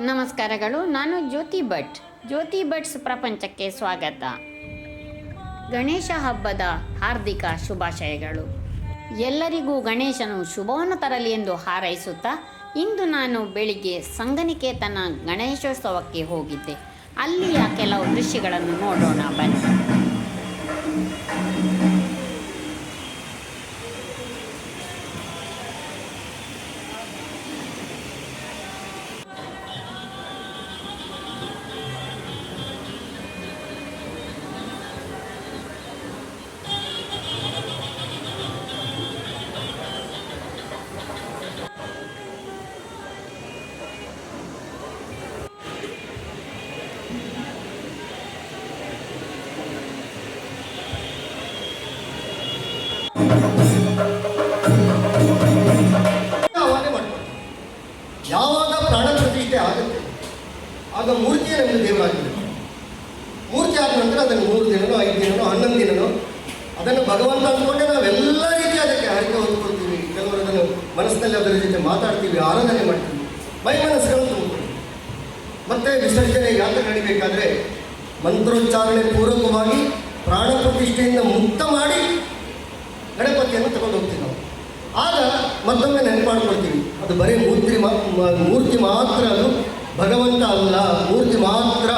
ನಮಸ್ಕಾರಗಳು, ನಾನು ಜ್ಯೋತಿ ಭಟ್. ಜ್ಯೋತಿ ಭಟ್ಸ್ ಪ್ರಪಂಚಕ್ಕೆ ಸ್ವಾಗತ. ಗಣೇಶ ಹಬ್ಬದ ಹಾರ್ದಿಕ ಶುಭಾಶಯಗಳು. ಎಲ್ಲರಿಗೂ ಗಣೇಶನು ಶುಭವನ್ನು ತರಲಿ ಎಂದು ಹಾರೈಸುತ್ತಾ, ಇಂದು ನಾನು ಬೆಳಿಗ್ಗೆ ಸಂಗನಿಕೇತನ ಗಣೇಶೋತ್ಸವಕ್ಕೆ ಹೋಗಿದ್ದೆ. ಅಲ್ಲಿಯ ಕೆಲವು ದೃಶ್ಯಗಳನ್ನು ನೋಡೋಣ ಬನ್ನಿ. ಯಾವಾಗ ಪ್ರಾಣ ಪ್ರತಿಷ್ಠೆ ಆಗುತ್ತೆ, ಆಗ ಮೂರ್ತಿಯೇ ನಮಗೆ ದೇವರಾಗಿದೆ ಮೂರ್ತಿ ಆದ ನಂತರ ಅದನ್ನು ಮೂರು ದಿನನೋ, ಐದು ದಿನನೋ, ಹನ್ನೊಂದು ದಿನನೋ, ಅದನ್ನು ಭಗವಂತ ಅಂದ್ಕೊಂಡೆ ನಾವೆಲ್ಲ ರೀತಿ ಅದಕ್ಕೆ ಹರಿಕೆ ಹೊಂದ್ಕೊಳ್ತೀವಿ ಕೆಲವರು ಅದನ್ನು ಮನಸ್ಸಿನಲ್ಲಿ ಅದರ ಜೊತೆ ಮಾತಾಡ್ತೀವಿ, ಆರಾಧನೆ ಮಾಡ್ತೀವಿ. ಮೈ ಮನಸ್ಸುಗಳು ತುಂಬಿಕೊಳ್ತೀವಿ ಮತ್ತೆ ವಿಸರ್ಜನೆ ಯಾತ್ರೆ ನಡಿಬೇಕಾದ್ರೆ ಮಂತ್ರೋಚ್ಚಾರಣೆ ಪೂರ್ವಕವಾಗಿ ಪ್ರಾಣ ಪ್ರತಿಷ್ಠೆಯಿಂದ ಮುಕ್ತ ಮಾಡಿ ಗಣಪತಿಯನ್ನು ತಗೊಂಡು ಹೋಗ್ತೀವಿ ನಾವು ಆಗ ಮತ್ತೊಮ್ಮೆ ನೆನಪು ಅದು ಬರೀ ಮೂರ್ತಿ ಮೂರ್ತಿ ಮಾತ್ರ ಅದು. ಭಗವಂತ ಅಲ್ಲ, ಮೂರ್ತಿ ಮಾತ್ರ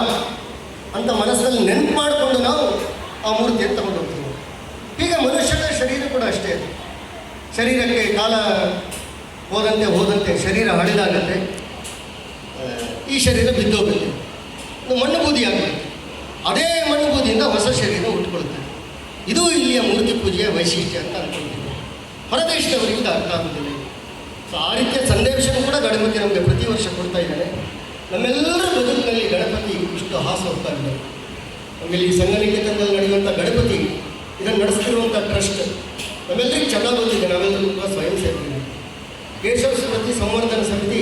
ಅಂತ ಮನಸ್ಸಲ್ಲಿ ನೆನಪು ಮಾಡಿಕೊಂಡು ನಾವು ಆ ಮೂರ್ತಿಯನ್ನು ತಗೊಂಡು ಹೋಗ್ತೀವಿ. ಹೀಗೆ ಮನುಷ್ಯನ ಶರೀರ ಕೂಡ ಅಷ್ಟೇ ಶರೀರಕ್ಕೆ ಕಾಲ ಹೋದಂತೆ ಹೋದಂತೆ ಶರೀರ ಹಳಿದಾಗತ್ತೆ ಈ ಶರೀರ ಬಿದ್ದೋಗುತ್ತೆ ಮಣ್ಣು ಬೂದಿ ಆಗುತ್ತೆ ಅದೇ ಮಣ್ಣು ಬೂದಿಯಿಂದ ಹೊಸ ಶರೀರ ಉಟ್ಕೊಳ್ತದೆ ಇದು ಇಲ್ಲಿಯ ಮೂರ್ತಿ ಪೂಜೆಯ ವೈಶಿಷ್ಟ್ಯ ಅಂತ ಅನ್ಕೊಂಡಿದ್ದೀವಿ ಹೊರದೇಶದವರಿಂದ ಅರ್ಥ ಆಗುವುದಿಲ್ಲ. ಸೊ ಸಂದೇಶವೂ ಕೂಡ ಗಣಪತಿ ನಮಗೆ ಪ್ರತಿ ವರ್ಷ ಕೊಡ್ತಾ ಇದ್ದಾರೆ. ನಮ್ಮೆಲ್ಲರ ಬದುಕಿನಲ್ಲಿ ಗಣಪತಿ ಇಷ್ಟು ಹಾಸು ಹೋಗ್ತಾ ಇದ್ದಾರೆ ನಮ್ಮಲ್ಲಿ ಸಂಘನಿಕೇತನದಲ್ಲಿ ನಡೆಯುವಂಥ ಗಣಪತಿ, ಇದನ್ನು ನಡೆಸ್ತಿರುವಂಥ ಟ್ರಸ್ಟ್ ನಮ್ಮೆಲ್ಲರಿಗೆ ಚೆನ್ನಾಗಿ ಬಂದಿದೆ. ನಾವೆಲ್ಲರೂ ಕೂಡ ಸ್ವಯಂ ಸೇವೆ ಕೇಶವ ಸ್ಮೃತಿ ಸಂವರ್ಧನ ಸಮಿತಿ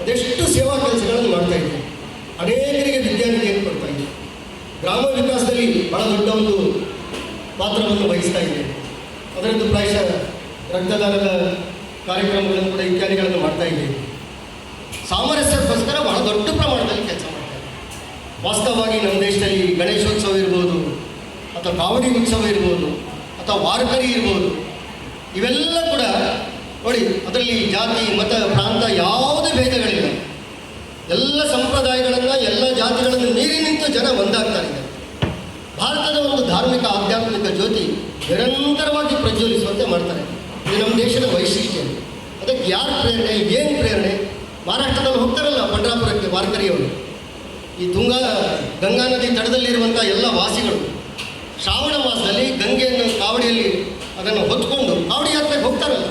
ಅದೆಷ್ಟು ಸೇವಾ ಕೆಲಸಗಳನ್ನು ಮಾಡ್ತಾ ಇದೆ. ಅನೇಕರಿಗೆ ವಿದ್ಯಾರ್ಥಿಯನ್ನು ಕೊಡ್ತಾ ಇದೆ. ಗ್ರಾಮ ವಿಕಾಸದಲ್ಲಿ ಬಹಳ ದೊಡ್ಡ ಒಂದು ಪಾತ್ರವನ್ನು ವಹಿಸ್ತಾ ಇದೆ. ಅದರದ್ದು ಪ್ರಾಯಶಃ ರಕ್ತದಾನದ ಕಾರ್ಯಕ್ರಮಗಳನ್ನು ಕೂಡ ಇತ್ಯಾದಿಗಳನ್ನು ಮಾಡ್ತಾ ಇದ್ದೀವಿ. ಸಾಮರಸ್ಯಕ್ಕೋಸ್ಕರ ಬಹಳ ದೊಡ್ಡ ಪ್ರಮಾಣದಲ್ಲಿ ಕೆಲಸ ಮಾಡ್ತಾರೆ. ವಾಸ್ತವವಾಗಿ ನಮ್ಮ ದೇಶದಲ್ಲಿ ಗಣೇಶೋತ್ಸವ ಇರ್ಬೋದು, ಅಥವಾ ಕಾವಡಿ ಉತ್ಸವ ಇರ್ಬೋದು, ಅಥವಾ ವಾರಕರಿ ಇರ್ಬೋದು, ಇವೆಲ್ಲ ಕೂಡ ನೋಡಿ, ಅದರಲ್ಲಿ ಜಾತಿ, ಮತ, ಪ್ರಾಂತ ಯಾವುದೇ ಭೇದಗಳಿಲ್ಲ. ಎಲ್ಲ ಸಂಪ್ರದಾಯಗಳನ್ನು, ಎಲ್ಲ ಜಾತಿಗಳನ್ನು ಮೀರಿ ನಿಂತು ಜನ ಒಂದಾಗ್ತಾ ಇದ್ದಾರೆ ಭಾರತದ ಒಂದು ಧಾರ್ಮಿಕ, ಆಧ್ಯಾತ್ಮಿಕ ಜ್ಯೋತಿ ನಿರಂತರವಾಗಿ ಪ್ರಜ್ವಲಿಸುವಂತೆ ಮಾಡ್ತಾರೆ. ಇದು ನಮ್ಮ ದೇಶದ ವೈಶಿಷ್ಟ್ಯ. ಅದಕ್ಕೆ ಯಾರು ಪ್ರೇರಣೆ, ಏನು ಪ್ರೇರಣೆ? ಮಹಾರಾಷ್ಟ್ರದಲ್ಲಿ ಹೋಗ್ತಾರಲ್ಲ ಪಂಡ್ರಾಪುರಕ್ಕೆ ವಾರ್ಕರಿಯವರು. ಈ ತುಂಗಾ, ಗಂಗಾ ನದಿ ತಡದಲ್ಲಿರುವಂಥ ಎಲ್ಲ ವಾಸಿಗಳು. ಶ್ರಾವಣ ಮಾಸದಲ್ಲಿ ಗಂಗೆಯನ್ನು ಕಾವಡಿಯಲ್ಲಿ ಅದನ್ನು ಹೊತ್ಕೊಂಡು ಕಾವಡಿ ಯಾತ್ರೆಗೆ ಹೋಗ್ತಾರಲ್ಲ.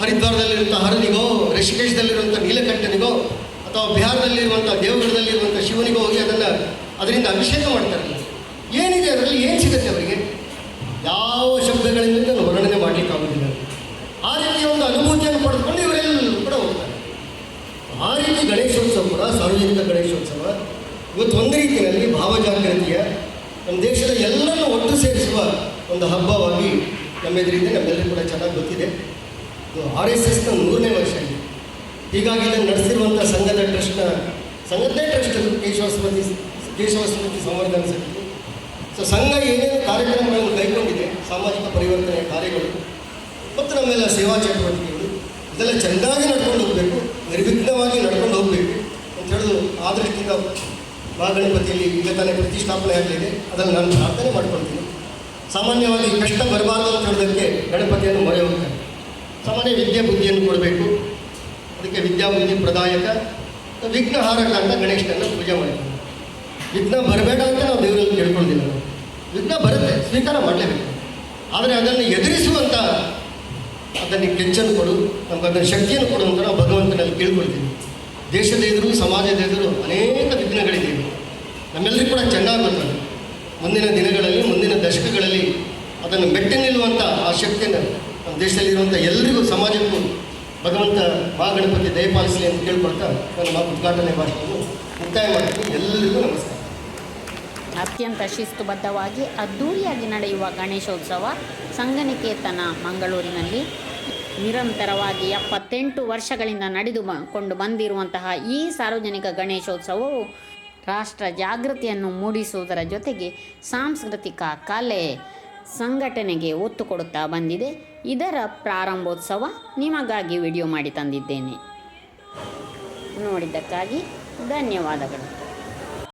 ಹರಿದ್ವಾರದಲ್ಲಿರುವಂಥ ಹರನಿಗೋ ಋಷಿಕೇಶದಲ್ಲಿರುವಂಥ ನೀಲಕಂಠನಿಗೋ, ಅಥವಾ ಬಿಹಾರದಲ್ಲಿರುವಂಥ ದೇವಗಢದಲ್ಲಿರುವಂಥ ಶಿವನಿಗೋ ಹೋಗಿ ಅದನ್ನು ಅದರಿಂದ ಅಭಿಷೇಕ ಮಾಡ್ತಾರಲ್ಲ. ಏನಿದೆ ಅದರಲ್ಲಿ? ಏನು ಸಿಗುತ್ತೆ ಅವರಿಗೆ? ಯಾವ ಶಬ್ದಗಳಿಂದ ಇದನ್ನು ವರ್ಣನೆ ಮಾಡಲಿಕ್ಕೆ ಆಗೋದಿಲ್ಲ ಆ ರೀತಿಯ ಅನುಭೂತಿಯನ್ನು ಪಡೆದುಕೊಂಡು ಇವರೆಲ್ಲರೂ ಕೂಡ ಹೋಗ್ತಾರೆ. ಆ ರೀತಿ ಗಣೇಶೋತ್ಸವ ಕೂಡ, ಸಾರ್ವಜನಿಕ ಗಣೇಶೋತ್ಸವ, ಇವತ್ತು ಒಂದು ರೀತಿಯಲ್ಲಿ ಭಾವಜಾಗೃತಿಯ ನಮ್ಮ ದೇಶದ ಎಲ್ಲರನ್ನು ಒಟ್ಟು ಸೇರಿಸುವ ಒಂದು ಹಬ್ಬವಾಗಿ ನಮ್ಮೆದುರಿಂದ ನಮ್ಮೆಲ್ಲರೂ ಕೂಡ ಚೆನ್ನಾಗಿ ಗೊತ್ತಿದೆ. ಇದು ಆರ್ ಎಸ್ ಎಸ್ನ ಮೂರನೇ ವರ್ಷ ಇದೆ. ಹೀಗಾಗಿ ಇದನ್ನು ನಡೆಸಿರುವಂಥ ಸಂಘದ ಟ್ರಸ್ಟ್ನ ಸಂಘದ್ದೇ ಟ್ರಸ್ಟ್ ಕೇಶವಸ್ಮತಿ ಕೇಶವಸ್ಮತಿ ಕೇಶವ ಸ್ಮೃತಿ ಸಂವರ್ಧನ ಸಮಿತಿ. ಸೊ ಸಂಘ ಏನೇನು ಕಾರ್ಯಕ್ರಮಗಳನ್ನು ಕೈಗೊಂಡಿದೆ, ಸಾಮಾಜಿಕ ಪರಿವರ್ತನೆಯ ಕಾರ್ಯಗಳು, ಮತ್ತು ನಮ್ಮೆಲ್ಲ ಸೇವಾ ಚಟುವಟಿಕೆಗಳು ಇದೆಲ್ಲ ಚೆಂದಾಗಿ ನಡ್ಕೊಂಡು ಹೋಗಬೇಕು, ನಿರ್ವಿಘ್ನವಾಗಿ ನಡ್ಕೊಂಡು ಹೋಗಬೇಕು ಅಂತ ಹೇಳಿದ್ರು ಆ ದೃಷ್ಟಿಯಿಂದ ಮಹಾಗಣಪತಿಯಲ್ಲಿ ಈಗ ತಾನೇ ಪ್ರತಿಷ್ಠಾಪನೆ ಆಗಲಿದೆ ಅದನ್ನು ನಾನು ಪ್ರಾರ್ಥನೆ ಮಾಡ್ಕೊಳ್ತೀನಿ. ಸಾಮಾನ್ಯವಾಗಿ ಕಷ್ಟ ಬರಬಾರ್ದು ಅಂತ ಹೇಳೋದಕ್ಕೆ ಗಣಪತಿಯನ್ನು ಮೊರೆ ಹೋಗ್ತಾರೆ. ಸಾಮಾನ್ಯ ವಿದ್ಯೆ ಬುದ್ಧಿಯನ್ನು ಕೊಡಬೇಕು. ಅದಕ್ಕೆ ವಿದ್ಯಾ ಬುದ್ಧಿ ಪ್ರದಾಯಕ ವಿಘ್ನ ವಿಘ್ನಹಾರಕ ಅಂತ ಗಣೇಶನನ್ನು ಪೂಜೆ ಮಾಡ್ತೀವಿ. ವಿಘ್ನ ಬರಬೇಡ ಅಂತ ನಾವು ದೇವರಲ್ಲಿ ನಾವು ವಿಘ್ನ ಬರುತ್ತೆ, ಸ್ವೀಕಾರ ಮಾಡಲೇಬೇಕು. ಆದರೆ ಅದನ್ನು ಎದುರಿಸುವಂಥ ಅದನ್ನು ಕೆಚ್ಚನ್ನು ಕೊಡು ನಮ್ಗೆ ಅದನ್ನು ಶಕ್ತಿಯನ್ನು ಕೊಡು ಅಂತ ನಾವು ಭಗವಂತನಲ್ಲಿ ಕೇಳ್ಕೊಳ್ತೀವಿ. ದೇಶದ ಎದುರು, ಸಮಾಜದ ಎದುರು ಅನೇಕ ವಿಘ್ನಗಳಿದೆ. ನಮ್ಮೆಲ್ಲರಿಗೂ ಕೂಡ ಚೆನ್ನಾಗಿ ಗೊತ್ತದು ಮುಂದಿನ ದಿನಗಳಲ್ಲಿ, ಮುಂದಿನ ದಶಕಗಳಲ್ಲಿ ಅದನ್ನು ಮೆಟ್ಟಿ ನಿಲ್ಲುವಂಥ ಆ ಶಕ್ತಿಯನ್ನು ನಮ್ಮ ದೇಶದಲ್ಲಿರುವಂಥ ಎಲ್ಲರಿಗೂ ಸಮಾಜಕ್ಕೂ ಭಗವಂತ ಮಹಾಗಣಪತಿ ದಯಪಾಲಿಸಲಿ ಅಂತ ಕೇಳ್ಕೊಳ್ತಾ ನನ್ನ ಮಾ ಉದ್ಘಾಟನೆ ಭಾಷೆಯನ್ನು ಮುಕ್ತಾಯ ಮಾಡ್ತೀನಿ. ಎಲ್ಲರಿಗೂ ನಮಸ್ಕಾರ. ಅತ್ಯಂತ ಶಿಸ್ತುಬದ್ಧವಾಗಿ ಅದ್ಧೂರಿಯಾಗಿ ನಡೆಯುವ ಗಣೇಶೋತ್ಸವ ಸಂಘನಿಕೇತನ ಮಂಗಳೂರಿನಲ್ಲಿ ನಿರಂತರವಾಗಿ ಎಪ್ಪತ್ತೆಂಟು ವರ್ಷಗಳಿಂದ ನಡೆದು ಕೊಂಡು ಬಂದಿರುವಂತಹ ಈ ಸಾರ್ವಜನಿಕ ಗಣೇಶೋತ್ಸವವು ರಾಷ್ಟ್ರ ಜಾಗೃತಿಯನ್ನು ಮೂಡಿಸುವುದರ ಜೊತೆಗೆ ಸಾಂಸ್ಕೃತಿಕ ಕಲೆ ಸಂಘಟನೆಗೆ ಒತ್ತು ಕೊಡುತ್ತಾ ಬಂದಿದೆ. ಇದರ ಪ್ರಾರಂಭೋತ್ಸವ ನಿಮಗಾಗಿ ವಿಡಿಯೋ ಮಾಡಿ ತಂದಿದ್ದೇನೆ. ನೋಡಿದ್ದಕ್ಕಾಗಿ ಧನ್ಯವಾದಗಳು.